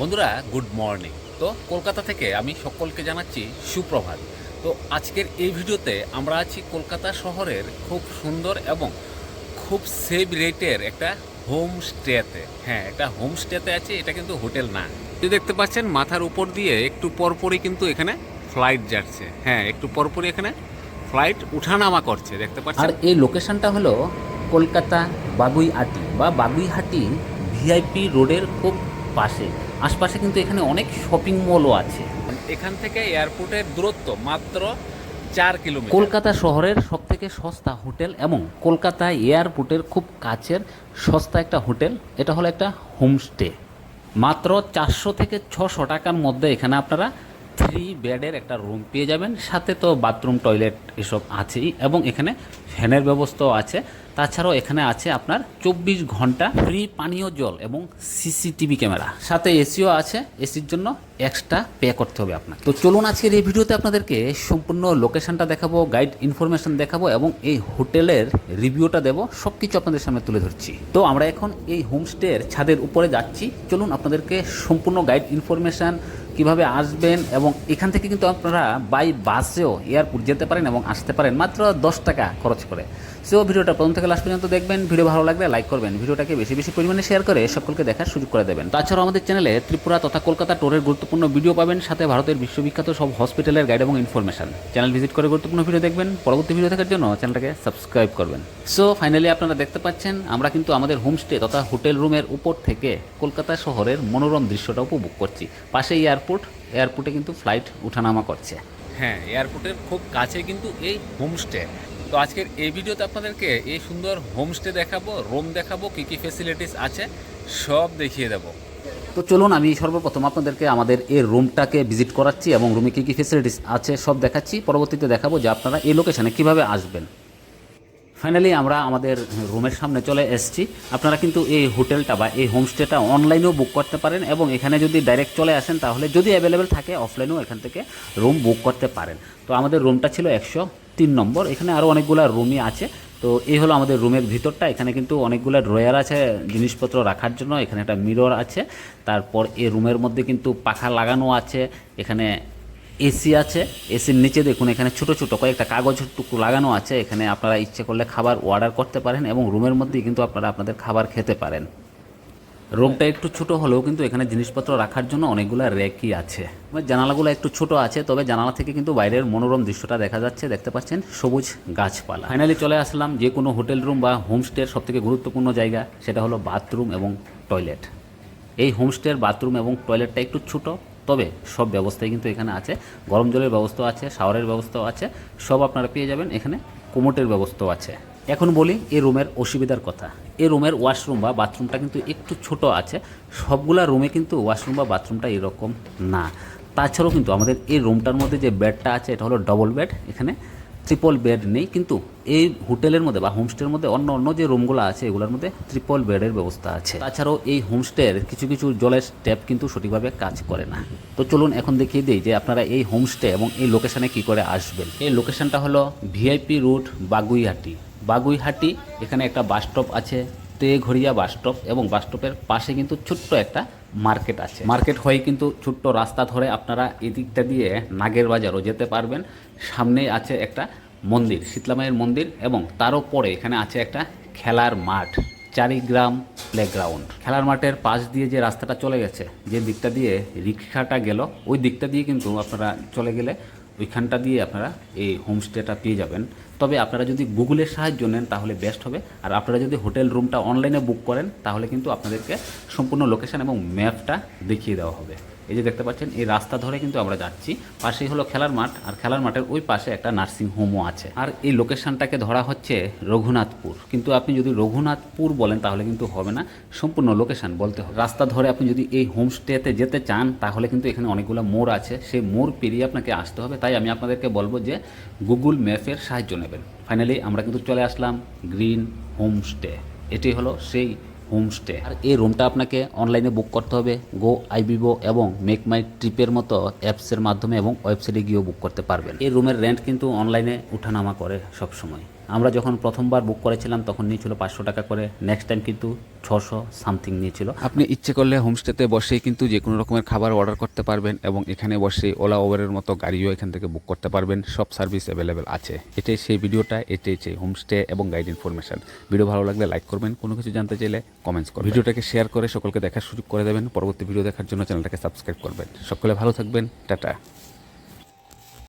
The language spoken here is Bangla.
বন্ধুরা গুড মর্নিং তো কলকাতা থেকে আমি সকলকে জানাচ্ছি সুপ্রভাত। তো আজকের এই ভিডিওতে আমরা আছি কলকাতা শহরের খুব সুন্দর এবং খুব সেভ রেটের একটা হোম স্টেতে হ্যাঁ একটা হোম স্টেতে আছে, এটা কিন্তু হোটেল না। আপনি দেখতে পাচ্ছেন, মাথার উপর দিয়ে একটু পরপরই কিন্তু এখানে ফ্লাইট যাচ্ছে। হ্যাঁ একটু পরপরই এখানে ফ্লাইট উঠানামা করছে, দেখতে পাচ্ছেন? আর এই লোকেশনটা হলো কলকাতা বাগুইহাটি বা বাগুইহাটি ভিআইপি রোডের খুব পাশে। আশপাশে কিন্তু এখানে অনেক শপিং মলও আছে। এখান থেকে এয়ারপোর্টের দূরত্ব মাত্র চার কিলোমিটার কলকাতা শহরের সব থেকে সস্তা হোটেল এবং কলকাতা এয়ারপোর্টের খুব কাছের সস্তা একটা হোটেল এটা হলো একটা হোমস্টে মাত্র চারশো থেকে ছশো টাকার মধ্যে এখানে আপনারা থ্রি বেডের একটা রুম পেয়ে যাবেন। সাথে তো বাথরুম, টয়লেট এসব আছেই এবং এখানে ফ্যানের ব্যবস্থাও আছে। তাছাড়াও এখানে আছে আপনার চব্বিশ ঘণ্টা ফ্রি পানীয় জল এবং সিসিটিভি ক্যামেরা। সাথে এসিও আছে, এসির জন্য এক্সট্রা পে করতে হবে আপনার তো চলুন আজকের এই ভিডিওতে আপনাদেরকে সম্পূর্ণ লোকেশনটা দেখাবো, গাইড ইনফরমেশন দেখাবো এবং এই হোটেলের রিভিউটা দেবো। সব কিছু আপনাদের সামনে তুলে ধরছি। তো আমরা এখন এই হোমস্টের ছাদের উপরে যাচ্ছি। চলুন আপনাদেরকে সম্পূর্ণ গাইড ইনফরমেশন কীভাবে আসবেন এবং এখান থেকে কিন্তু আপনারা বাই বাসেও এয়ারপোর্ট যেতে পারেন এবং আসতে পারেন মাত্র দশ টাকা খরচ করে। সো ভিডিওটা প্রথম থেকে লাস্ট পর্যন্ত দেখবেন। ভিডিও ভালো লাগলে লাইক করবেন। ভিডিওটাকে বেশি বেশি পরিমাণে শেয়ার করে সকলকে দেখার সুযোগ করে দেবেন। তাছাড়াও আমাদের চ্যানেলে ত্রিপুরা তথা কলকাতা টোরের গুরুত্বপূর্ণ ভিডিও পাবেন, সাথে ভারতের বিশ্ববিখ্যাত সব হসপিটালের গাইড এবং ইনফরমেশন চ্যানেল ভিজিট করে গুরুত্বপূর্ণ ভিডিও দেখবেন। পরবর্তী ভিডিও দেখার জন্য চ্যানেলটাকে সাবস্ক্রাইব করবেন। সো ফাইনালি আপনারা দেখতে পাচ্ছেন, আমরা কিন্তু আমাদের হোমস্টে তথা হোটেল রুমের উপর থেকে কলকাতা শহরের মনোরম দৃশ্যটা উপভোগ করছি। পাশে এয়ারপোর্ট? এয়ারপোর্টে কিন্তু ফ্লাইট উঠানামা করছে। হ্যাঁ এয়ারপোর্টের খুব কাছে কিন্তু এই হোমস্টে। তো আজকের এই ভিডিওতে আপনাদেরকে এই সুন্দর হোমস্টে দেখাবো রুম দেখাবো কী কী ফেসিলিটিস আছে সব দেখিয়ে দেবো। তো চলুন আমি সর্বপ্রথম আপনাদেরকে আমাদের এই রুমটাকে ভিজিট করাচ্ছি এবং রুমে কী কী ফেসিলিটিস আছে সব দেখাচ্ছি। পরবর্তীতে দেখাবো যে আপনারা এই লোকেশনে কীভাবে আসবেন। ফাইনালি আমরা আমাদের রুমের সামনে চলে এসেছি। আপনারা কিন্তু এই হোটেলটা বা এই হোমস্টেটা অনলাইনেও বুক করতে পারেন এবং এখানে যদি ডাইরেক্ট চলে আসেন, তাহলে যদি অ্যাভেলেবেল থাকে অফলাইনেও এখান থেকে রুম বুক করতে পারেন। তো আমাদের রুমটা ছিল একশো তিন নম্বর। এখানে আরও অনেকগুলো রুমই আছে। তো এই হলো আমাদের রুমের ভিতরটা। এখানে কিন্তু অনেকগুলো ড্রয়ার আছে জিনিসপত্র রাখার জন্য। এখানে একটা মিরর আছে। তারপর এই রুমের মধ্যে কিন্তু পাখা লাগানো আছে। এখানে এসি আছে এসির নিচে দেখুন এখানে ছোট ছোট কয়েকটা কাগজ টুকু লাগানো আছে, এখানে আপনারা ইচ্ছে করলে খাবার অর্ডার করতে পারেন এবং রুমের মধ্যেই কিন্তু আপনারা আপনাদের খাবার খেতে পারেন। রুমটা একটু ছোট হলেও কিন্তু এখানে জিনিসপত্র রাখার জন্য অনেকগুলো র্যাকই আছে। জানালাগুলো একটু ছোট আছে, তবে জানালা থেকে কিন্তু বাইরের মনোরম দৃশ্যটা দেখা যাচ্ছে, দেখতে পাচ্ছেন সবুজ গাছপালা। ফাইনালি চলে আসলাম যে কোনো হোটেল রুম বা হোমস্টের সবথেকে গুরুত্বপূর্ণ জায়গা, সেটা হলো বাথরুম এবং টয়লেট এই হোমস্টের বাথরুম এবং টয়লেটটা একটু ছোট তবে সব ব্যবস্থাই কিন্তু এখানে আছে। গরম জলের ব্যবস্থা আছে, শাওয়ারের ব্যবস্থাও আছে, সব আপনারা পেয়ে যাবেন। এখানে কোমোটের ব্যবস্থাও আছে। এখন বলি এই রুমের অসুবিধার কথা। এই রুমের ওয়াশরুম বা বাথরুমটা কিন্তু একটু ছোট আছে। সবগুলা রুমে কিন্তু ওয়াশরুম বা বাথরুমটা এরকম না। তাছাড়াও কিন্তু আমাদের এই রুমটার মধ্যে যে বেডটা আছে, এটা হলো ডবল বেড এখানে ট্রিপল বেড নেই, কিন্তু এই হোটেলের মধ্যে বা হোমস্টের মধ্যে অন্য অন্য যে রুমগুলো আছে, এগুলোর মধ্যে ট্রিপল বেডের ব্যবস্থা আছে। তাছাড়াও এই হোমস্টের কিছু কিছু জলের ট্যাপ কিন্তু সঠিকভাবে কাজ করে না। তো চলুন এখন দেখিয়ে দিই যে আপনারা এই হোমস্টে এবং এই লোকেশানে কি করে আসবেন। এই লোকেশানটা হলো ভিআইপি রুট বাগুইহাটি। বাগুইহাটি, এখানে একটা বাস স্টপ আছে তেঘরিয়া বাস স্টপ এবং বাস স্টপের পাশে কিন্তু ছোট্ট একটা মার্কেট আছে। মার্কেট হয়ে কিন্তু ছোট্ট রাস্তা ধরে আপনারা এদিকটা দিয়ে নাগের বাজারও যেতে পারবেন। সামনে আছে একটা মন্দির শীতলামায়ের মন্দির এবং তারও পরে এখানে আছে একটা খেলার মাঠ, চারিগ্রাম প্লেগ্রাউন্ড খেলার মাঠের পাশ দিয়ে যে রাস্তাটা চলে গেছে, যে দিকটা দিয়ে রিক্সাটা গেল, ওই দিকটা দিয়ে কিন্তু আপনারা চলে গেলে ওইখানটা দিয়ে আপনারা এই হোমস্টেটা পেয়ে যাবেন। তবে আপনারা যদি গুগলের সাহায্য নেন, তাহলে বেস্ট হবে। আর আপনারা যদি হোটেল রুমটা অনলাইনে বুক করেন, তাহলে কিন্তু আপনাদেরকে সম্পূর্ণ লোকেশন এবং ম্যাপটা দেখিয়ে দেওয়া হবে। এই যে দেখতে পাচ্ছেন, এই রাস্তা ধরে কিন্তু আমরা যাচ্ছি। পাশেই হলো খেলার মাঠ, আর খেলার মাঠের ওই পাশে একটা নার্সিং হোমও আছে। আর এই লোকেশনটাকে ধরা হচ্ছে রঘুনাথপুর। কিন্তু আপনি যদি রঘুনাথপুর বলেন, তাহলে কিন্তু হবে না। সম্পূর্ণ লোকেশন বলতে হবে। রাস্তা ধরে আপনি যদি এই হোমস্টেতে যেতে চান, তাহলে কিন্তু এখানে অনেকগুলো মোড় আছে। সেই মোড় পেরিয়ে আপনাকে আসতে হবে। তাই আমি আপনাদেরকে বলব যে গুগল ম্যাপের সাহায্য নেবেন। ফাইনালি আমরা কিন্তু চলে আসলাম গ্রিন হোমস্টে এটি হলো সেই হোমস্টে আর এই রুমটা আপনাকে অনলাইনে বুক করতে হবে। গো আইবিবো এবং মেক মাই ট্রিপের মতো অ্যাপসের মাধ্যমে এবং ওয়েবসাইটে গিয়েও বুক করতে পারবেন। এই রুমের রেন্ট কিন্তু অনলাইনে উঠানামা করে সব সময় আমরা যখন প্রথমবার বুক করেছিলাম, তখন নিয়েছিল পাঁচশো টাকা করে। নেক্সট টাইম কিন্তু ছশো সামথিং নিয়েছিল। আপনি ইচ্ছে করলে হোমস্টেতে বসেই কিন্তু যে কোনো রকমের খাবার অর্ডার করতে পারবেন এবং এখানে বসে ওলা ওভারের মতো গাড়িও এখান থেকে বুক করতে পারবেন। সব সার্ভিস অ্যাভেলেবেল আছে। এটাই সেই ভিডিওটা এটাই সেই হোমস্টে এবং গাইড ইনফরমেশন ভিডিও ভালো লাগলে লাইক করবেন। কোনো কিছু জানতে চাইলে কমেন্টস করবেন। ভিডিওটাকে শেয়ার করে সকলকে দেখার সুযোগ করে দেবেন। পরবর্তী ভিডিও দেখার জন্য চ্যানেলটাকে সাবস্ক্রাইব করবেন। সকলে ভালো থাকবেন। টাটা।